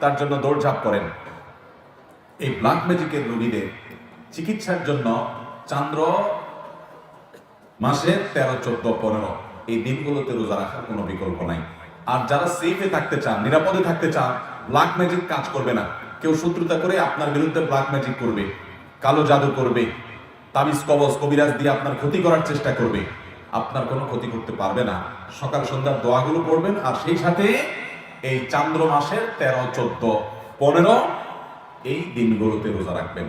তার জন্য দৌড়ঝাঁপ করেন। এই ব্ল্যাক ম্যাজিকের রোগীদের চিকিৎসার জন্য চান্দ্র মাসের তেরো, চোদ্দ, পনেরো, এই দিনগুলোতে রোজা রাখার কোনো বিকল্প নাই। আর যারা সেফে থাকতে চান, নিরাপদে থাকতে চান ব্ল্যাক ম্যাজিক কাজ করবে না। কেউ শত্রুতা করে আপনার বিরুদ্ধে ব্ল্যাক ম্যাজিক করবে, কালো জাদু করবে, তাবিজ, কবজ, কবিরাজ দিয়ে আপনার ক্ষতি করার চেষ্টা করবে। আপনার কোনো ক্ষতি করতে পারবে না। সকাল সন্ধ্যার দোয়াগুলো পড়বেন আর সেই সাথে এই চান্দ্র মাসের তেরো চোদ্দ পনেরো এই দিনগুলোতে রোজা রাখবেন।